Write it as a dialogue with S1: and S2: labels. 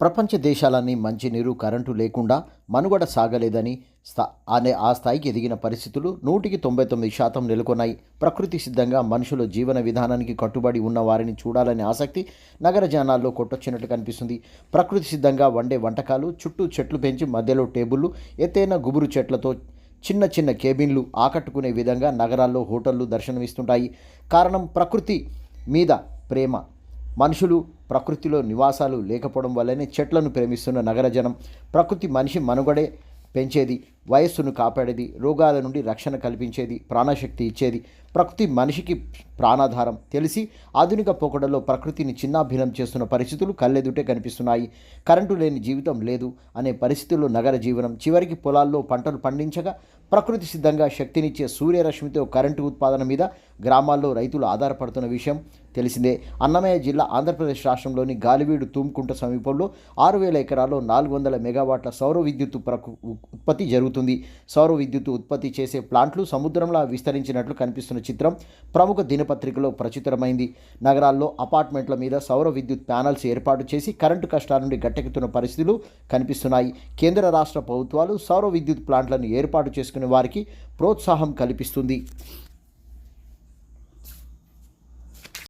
S1: ప్రపంచ దేశాలన్నీ మంచినీరు కరెంటు లేకుండా మనుగడ సాగలేదని స్థా అనే ఆ స్థాయికి ఎదిగిన పరిస్థితులు నూటికి తొంభై తొమ్మిది శాతం నెలకొన్నాయి. ప్రకృతి సిద్ధంగా మనుషుల జీవన విధానానికి కట్టుబడి ఉన్న వారిని చూడాలనే ఆసక్తి నగర జనాల్లో కొట్టొచ్చినట్లు కనిపిస్తుంది. ప్రకృతి సిద్ధంగా వండే వంటకాలు చుట్టూ చెట్లు పెంచి మధ్యలో టేబుళ్ళు ఎత్తైన గుబురు చెట్లతో చిన్న చిన్న కేబిన్లు ఆకట్టుకునే విధంగా నగరాల్లో హోటళ్ళు దర్శనమిస్తుంటాయి. కారణం ప్రకృతి మీద ప్రేమ మనుషులు ప్రకృతిలో నివాసాలు లేకపోవడం వల్లనే చెట్లను ప్రేమిస్తున్న నగర జనం ప్రకృతి మనిషి మనుగడే పెంచేది. వయస్సును కాపాడేది రోగాల నుండి రక్షణ కల్పించేది ప్రాణశక్తి ఇచ్చేది. ప్రకృతి మనిషికి ప్రాణాధారం తెలిసి ఆధునిక పోకడలో ప్రకృతిని చిన్నాభిన్నం చేస్తున్న పరిస్థితులు కళ్ళెదుటే కనిపిస్తున్నాయి. కరెంటు లేని జీవితం లేదు అనే పరిస్థితుల్లో నగర జీవనం చివరికి పొలాల్లో పంటలు పండించగా ప్రకృతి సిద్ధంగా శక్తినిచ్చే సూర్యరశ్మితో కరెంటు ఉత్పాదన మీద గ్రామాల్లో రైతులు ఆధారపడుతున్న విషయం తెలిసిందే. అన్నమయ్య జిల్లా ఆంధ్రప్రదేశ్ రాష్ట్రంలోని గాలివీడు తూమ్కుంట సమీపంలో ఆరు వేల ఎకరాల్లో నాలుగు వందల మెగావాట్ల సౌర విద్యుత్తు ప్రకు ఉత్పత్తి జరుగుతుంది. సౌర విద్యుత్ ఉత్పత్తి చేసే ప్లాంట్లు సముద్రంలా విస్తరించినట్లు కనిపిస్తున్న చిత్రం ప్రముఖ దినపత్రికలో ప్రచురమైంది నగరాల్లో అపార్ట్మెంట్ల మీద సౌర విద్యుత్ ప్యానల్స్ ఏర్పాటు చేసి కరెంటు కష్టాల నుండి గట్టెక్కుతున్న పరిస్థితులు కనిపిస్తున్నాయి. కేంద్ర రాష్ట్ర ప్రభుత్వాలు సౌర విద్యుత్ ప్లాంట్లను ఏర్పాటు చేసుకునే వారికి ప్రోత్సాహం కల్పిస్తుంది.